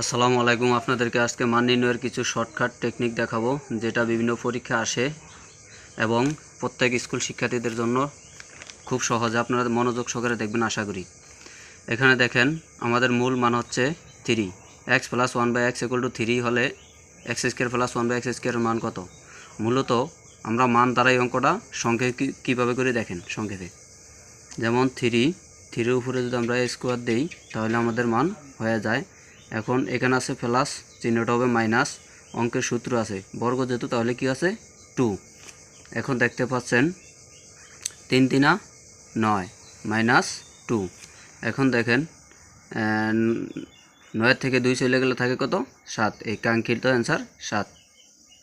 আসসালামু আলাইকুম। আপনাদেরকে আজকে মান নির্ণয়ের কিছু শর্টকাট টেকনিক দেখাবো, যেটা বিভিন্ন পরীক্ষা আসে এবং প্রত্যেক স্কুল শিক্ষার্থীদের জন্য খুব সহজ। আপনারা মনোযোগ সহকারে দেখবেন, আশা করি। এখানে দেখেন, আমাদের মূল মান হচ্ছে three x plus one by x equal to three হলে x square plus one by x স্কোয়ারের মান কত? মূলত আমরা মান দ্বারা এই অঙ্কটা সংক্ষেপে কীভাবে করে দেখেন, সংক্ষেপে। যেমন থ্রি থ্রির উপরে যদি আমরা স্কোয়ার দিই, তাহলে আমাদের মান হয়ে যায় এখন এখানে আছে প্লাস, চিহ্নটা হবে মাইনাস, অঙ্কের সূত্র আছে। বর্গ যেহেতু, তাহলে কি আছে? টু। এখন দেখতে পাচ্ছেন, তিন তিনা নয়, মাইনাস টু। এখন দেখেন নয়ের থেকে দুই চলে গেলে থাকে কত? সাত। এই কাঙ্ক্ষিত অ্যান্সার সাত।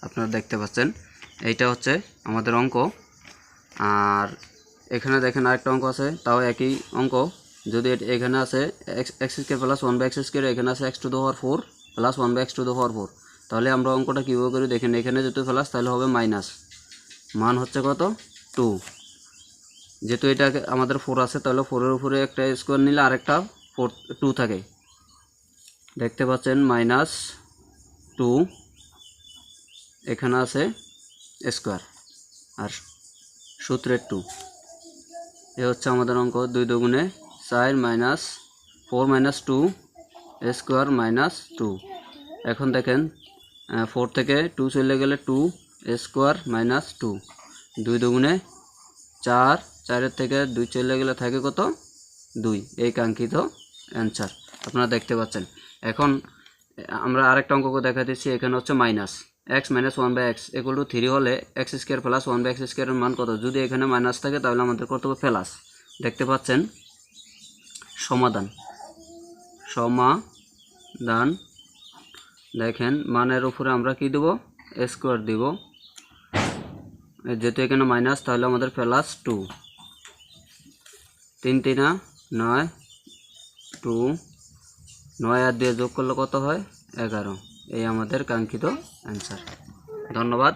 আপনারা দেখতে পাচ্ছেন, এইটা হচ্ছে আমাদের অঙ্ক। আর এখানে দেখেন আরেকটা অঙ্ক আছে, তাও একই অঙ্ক। যদি এট- এখানে আছে x x square plus one by x square এখানে আছে x to the power four plus one by x to the power four তাহলে আমরা অঙ্কটা কীভাবে করি? দেখেন, এখানে যেহেতু প্লাস তাহলে হবে মাইনাস মান হচ্ছে কত? টু যেহেতু এটা আমাদের ফোর আছে, তাহলে ফোরের উপরে একটা স্কোয়ার নিলে আরেকটা ফোর টু থাকে। দেখতে পাচ্ছেন মাইনাস টু এখানে আছে স্কোয়ার আর সূত্রের টু এ হচ্ছে আমাদের অঙ্ক, দুই দুগুণে চার minus four minus two square minus two. এখন দেখেন ফোর থেকে টু চলে গেলে টু স্কোয়ার মাইনাস টু। দুই দুগুণে চার চারের থেকে দুই চলে গেলে থাকে কত? দুই। এই কাঙ্ক্ষিত অ্যান্সার আপনারা দেখতে পাচ্ছেন। এখন, আমরা আরেকটা অঙ্ক দেখা দিচ্ছি, এখানে হচ্ছে minus x minus one by x equal to three হলে x square plus one by x স্কোয়ারের মান কত? যদি এখানে মাইনাস থাকে, তাহলে আমাদের কত? হবে দেখতে পাচ্ছেন? সমাধান। সমাধান। দেখেন, মানের উপরে আমরা কি দেব? স্কোয়ার দিব। যেহেতু এখানে মাইনাস তাহলে আমাদের প্লাস টু তিন, তিনা নয় টু নয় আর দিয়ে যোগ করলে কত হয়? এগারো। এই আমাদের কাঙ্ক্ষিত অ্যান্সার ধন্যবাদ।